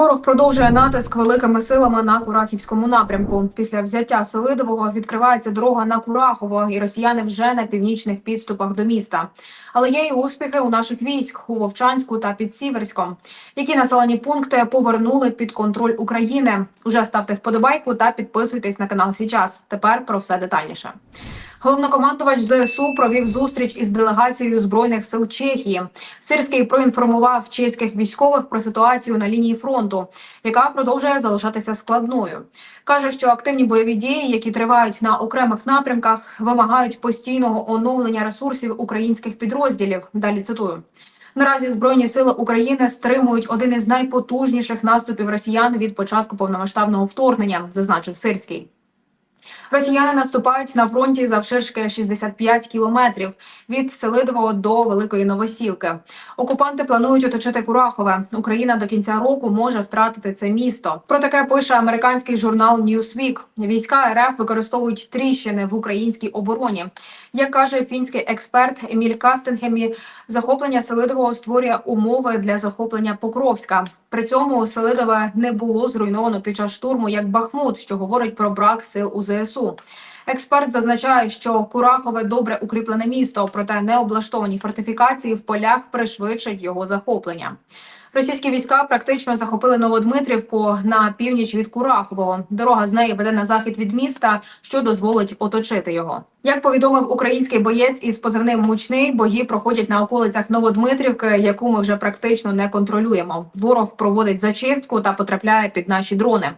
Ворог продовжує натиск великими силами на Курахівському напрямку. Після взяття Селидового відкривається дорога на Курахово, і росіяни вже на північних підступах до міста. Але є й успіхи у наших військ у Вовчанську та під Сіверськом. Які населені пункти повернули під контроль України? Уже ставте вподобайку та підписуйтесь на канал Січас. Тепер про все детальніше. Головнокомандувач ЗСУ провів зустріч із делегацією збройних сил Чехії. Сирський проінформував чеських військових про ситуацію на лінії фронту, яка продовжує залишатися складною. каже, що активні бойові дії, які тривають на окремих напрямках, вимагають постійного оновлення ресурсів українських підрозділів. Далі цитую. Наразі збройні сили України стримують один із найпотужніших наступів росіян від початку повномасштабного вторгнення, зазначив Сирський. Росіяни наступають на фронті завширшки 65 кілометрів від Селидового до Великої Новосілки. Окупанти планують оточити Курахове. Україна до кінця року може втратити це місто. Про таке пише американський журнал Newsweek. Війська РФ використовують тріщини в українській обороні. Як каже фінський експерт Еміль Кастенгемі, захоплення Селидового створює умови для захоплення Покровська. При цьому Селидове не було зруйновано під час штурму як Бахмут, що говорить про брак сил у ЗСУ. Експерт зазначає, що Курахове добре укріплене місто, проте необлаштовані фортифікації в полях пришвидшать його захоплення. Російські війська практично захопили Новодмитрівку на північ від Курахового. Дорога з неї веде на захід від міста, що дозволить оточити його. Як повідомив український боєць із позивним мучний, бої проходять на околицях Новодмитрівки, яку ми вже практично не контролюємо. Ворог проводить зачистку та потрапляє під наші дрони.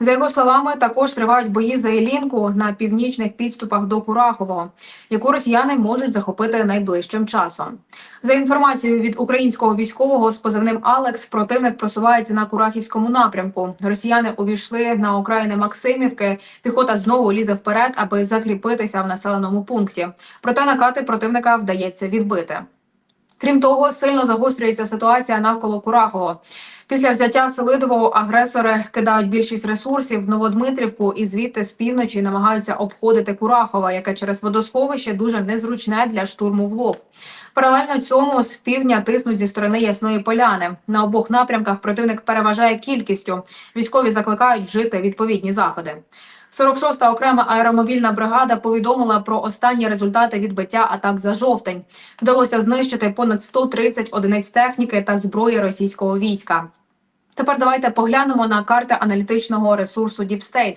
За його словами, також тривають бої за Ілінку на північних підступах до Курахового, яку росіяни можуть захопити найближчим часом. За інформацією від українського військового з позивним Алекс, противник просувається на Курахівському напрямку. Росіяни увійшли на окраїни Максимівки. Піхота знову лізе вперед, аби закріпитися в населеному пункті. Проте накати противника вдається відбити. Крім того, сильно загострюється ситуація навколо Курахового. Після взяття Селидового агресори кидають більшість ресурсів в Новодмитрівку і звідти з півночі намагаються обходити Курахова, яке через водосховище дуже незручне для штурму в лоб. Паралельно цьому з півдня тиснуть зі сторони Ясної Поляни. На обох напрямках противник переважає кількістю. Військові закликають вжити відповідні заходи. 46-та окрема аеромобільна бригада повідомила про останні результати відбиття атак за жовтень. Вдалося знищити понад 130 одиниць техніки та зброї російського війська. Тепер давайте поглянемо на карти аналітичного ресурсу Deep State.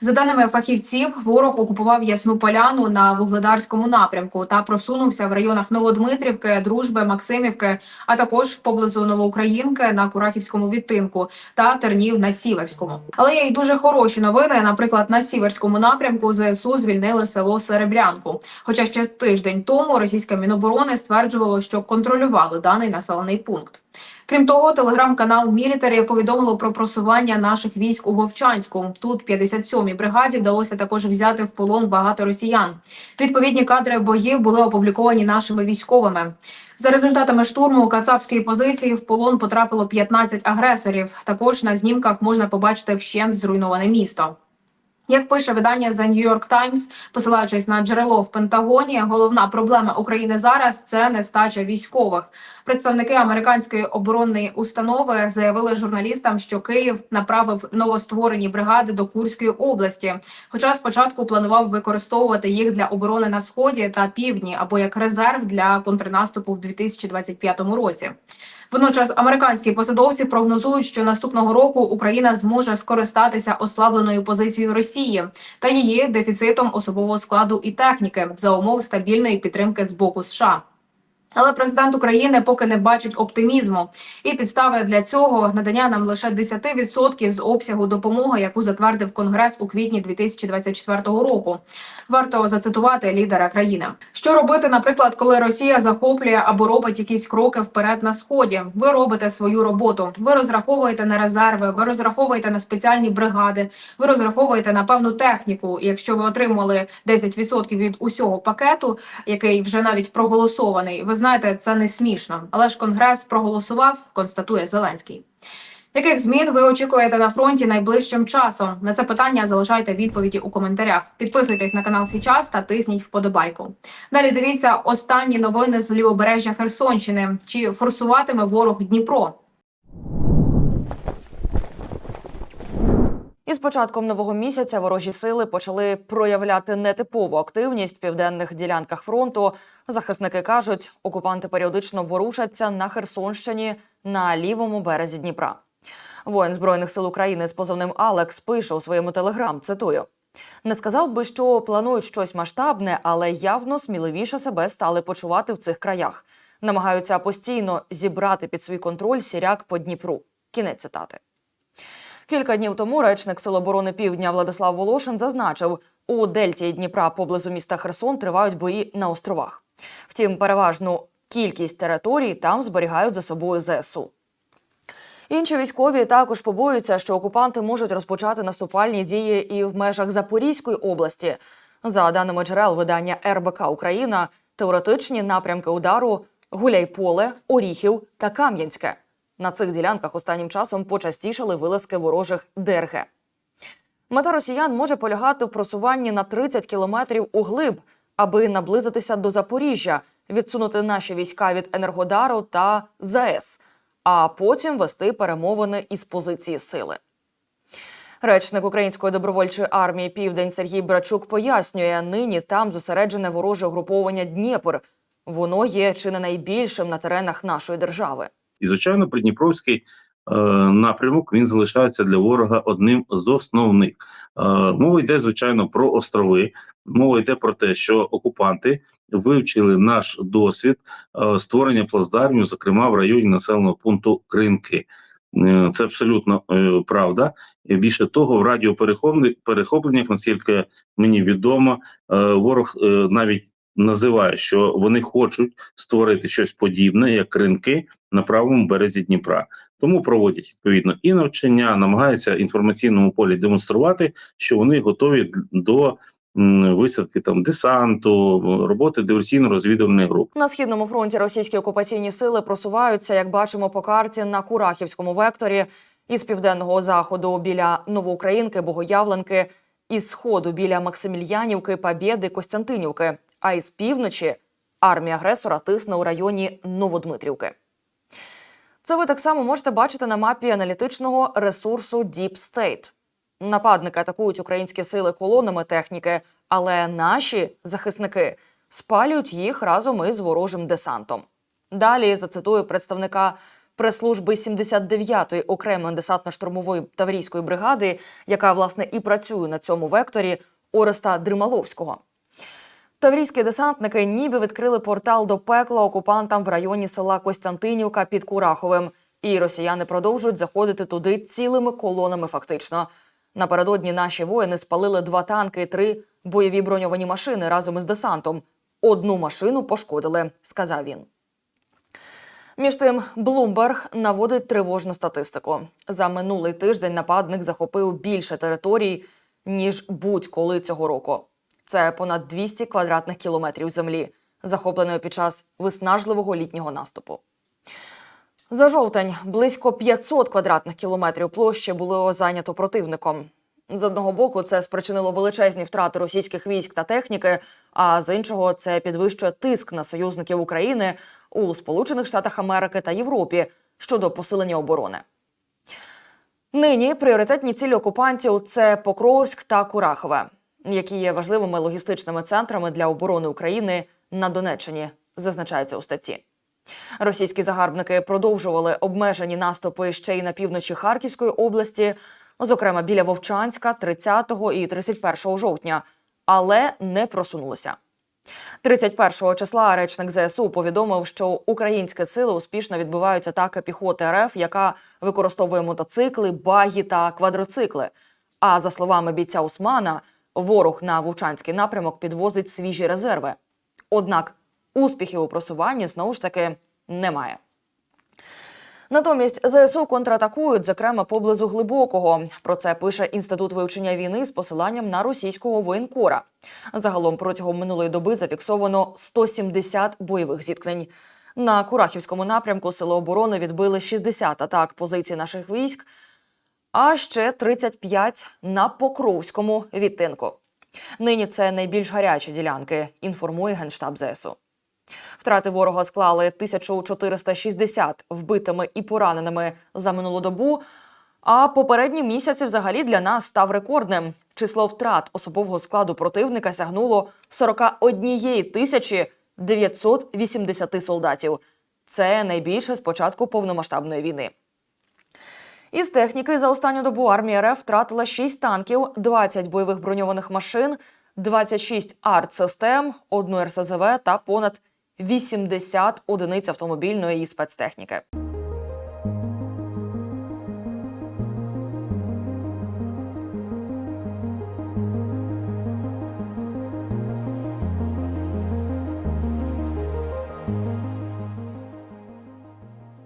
За даними фахівців, ворог окупував ясну поляну на вугледарському напрямку та просунувся в районах Новодмитрівки, Дружби, Максимівки, а також поблизу Новоукраїнки на Курахівському відтинку та Тернів на Сіверському. Але є й дуже хороші новини. Наприклад, на Сіверському напрямку ЗСУ звільнили село Серебрянку. Хоча ще тиждень тому російське міноборони стверджувало, що контролювали даний населений пункт. Крім того, телеграм-канал Мілітарі повідомило про просування наших військ у Вовчанську. Тут 57-й бригаді вдалося також взяти в полон багато росіян. Відповідні кадри боїв були опубліковані нашими військовими. За результатами штурму кацапської позиції в полон потрапило 15 агресорів. Також на знімках можна побачити вщент зруйноване місто. Як пише видання The New York Times, посилаючись на джерело в Пентагоні, головна проблема України зараз це нестача військових. Представники американської оборонної установи заявили журналістам, що Київ направив новостворені бригади до Курської області. Хоча спочатку планував використовувати їх для оборони на сході та півдні або як резерв для контрнаступу в 2025 році. Водночас американські посадовці прогнозують, що наступного року Україна зможе скористатися ослабленою позицією Росії та її дефіцитом особового складу і техніки за умов стабільної підтримки з боку США. Але президент України поки не бачить оптимізму, і підстави для цього надання нам лише 10% з обсягу допомоги, яку затвердив Конгрес у квітні 2024 року. Варто зацитувати лідера країни. Що робити, наприклад, коли Росія захоплює або робить якісь кроки вперед на сході? Ви робите свою роботу. Ви розраховуєте на резерви, ви розраховуєте на спеціальні бригади, ви розраховуєте на певну техніку. Якщо ви отримали 10% від усього пакету, який вже навіть проголосований, ви знаєте, це не смішно. Але ж конгрес проголосував, констатує Зеленський. Яких змін ви очікуєте на фронті найближчим часом? На це питання залишайте відповіді у коментарях. Підписуйтесь на канал Січас та тисніть вподобайку. Далі дивіться останні новини з лівобережжя Херсонщини. Чи форсуватиме ворог Дніпро? Із початком нового місяця ворожі сили почали проявляти нетипову активність в південних ділянках фронту. Захисники кажуть, окупанти періодично ворушаться на Херсонщині на лівому березі Дніпра. Воїн збройних сил України з позивним Алекс пише у своєму телеграм. Цитую. Не сказав би, що планують щось масштабне, але явно сміливіше себе стали почувати в цих краях. Намагаються постійно зібрати під свій контроль сіряк по Дніпру. Кінець цитати. Кілька днів тому речник Сил оборони Півдня Владислав Волошин зазначив, у дельті Дніпра поблизу міста Херсон тривають бої на островах. Втім, переважну кількість територій там зберігають за собою ЗСУ. Інші військові також побоюються, що окупанти можуть розпочати наступальні дії і в межах Запорізької області. За даними джерел видання РБК Україна, теоретичні напрямки удару Гуляйполе, Оріхів та Кам'янське. На цих ділянках останнім часом почастішали вилазки ворожих ДРГ. Мета росіян може полягати в просуванні на 30 кілометрів у глиб, аби наблизитися до Запоріжжя, відсунути наші війська від Енергодару та ЗАЕС, а потім вести перемовини із позиції сили. Речник Української добровольчої армії Південь Сергій Брачук пояснює, нині там зосереджене вороже угруповання Дніпр. Воно є чи не найбільшим на теренах нашої держави. І звичайно, Придніпровський напрямок він залишається для ворога одним з основних. Е, мова йде звичайно про острови. Мова йде про те, що окупанти вивчили наш досвід е, створення плацдармів, зокрема в районі населеного пункту Кринки. Е, Це абсолютно е, правда. Більше того, в радіоперехопленнях, наскільки мені відомо, е, ворог е, навіть називає, що вони хочуть створити щось подібне, як ринки на правому березі Дніпра. Тому проводять відповідно і навчання, намагаються інформаційному полі демонструвати, що вони готові до висадки там десанту, роботи диверсійно-розвідувальних груп. На східному фронті російські окупаційні сили просуваються, як бачимо по карті, на Курахівському векторі із південного заходу біля Новоукраїнки, Богоявленки, із сходу біля Максимільянівки, Побєди, Костянтинівки. А із півночі армія агресора тисне у районі Новодмитрівки. Це ви так само можете бачити на мапі аналітичного ресурсу Deep State. Нападники атакують українські сили колонами техніки, але наші захисники спалюють їх разом із ворожим десантом. Далі зацитую представника прес-служби 79-ї окремої десантно-штурмової таврійської бригади, яка власне і працює на цьому векторі Ореста Дрималовського. Таврійські десантники ніби відкрили портал до пекла окупантам в районі села Костянтинівка під Кураховим. І росіяни продовжують заходити туди цілими колонами. Фактично, напередодні наші воїни спалили два танки три бойові броньовані машини разом із десантом. Одну машину пошкодили, сказав він. Між тим, Блумберг наводить тривожну статистику. За минулий тиждень нападник захопив більше територій, ніж будь-коли цього року. Це понад 200 квадратних кілометрів землі, захопленої під час виснажливого літнього наступу. За жовтень близько 500 квадратних кілометрів площі було зайнято противником. З одного боку, це спричинило величезні втрати російських військ та техніки, а з іншого це підвищує тиск на союзників України у Сполучених Штатах Америки та Європі щодо посилення оборони. Нині пріоритетні цілі окупантів це Покровськ та Курахове, які є важливими логістичними центрами для оборони України на Донеччині, зазначається у статті. Російські загарбники продовжували обмежені наступи ще й на півночі Харківської області, зокрема біля Вовчанська 30 і 31 жовтня, але не просунулися. 31 числа речник ЗСУ повідомив, що українські сили успішно відбивають атаки піхоти РФ, яка використовує мотоцикли, багі та квадроцикли. А за словами бійця Усмана, ворог на Вовчанський напрямок підвозить свіжі резерви. Однак успіхів у просуванні знову ж таки немає. Натомість ЗСУ контратакують, зокрема поблизу глибокого. Про це пише інститут вивчення війни з посиланням на російського воєнкора. Загалом протягом минулої доби зафіксовано 170 бойових зіткнень. На Курахівському напрямку Сили оборони відбили 60 атак позицій наших військ, а ще 35 на Покровському відтинку. Нині це найбільш гарячі ділянки, інформує генштаб ЗСУ. Втрати ворога склали 1460 вбитими і пораненими за минулу добу. А попередні місяці взагалі для нас став рекордним. Число втрат особового складу противника сягнуло 41 тисячі 980 солдатів. Це найбільше з початку повномасштабної війни. Із техніки за останню добу армія РФ втратила 6 танків, 20 бойових броньованих машин, 26 артсистем, одну РСЗВ та понад 80 одиниць автомобільної і спецтехніки.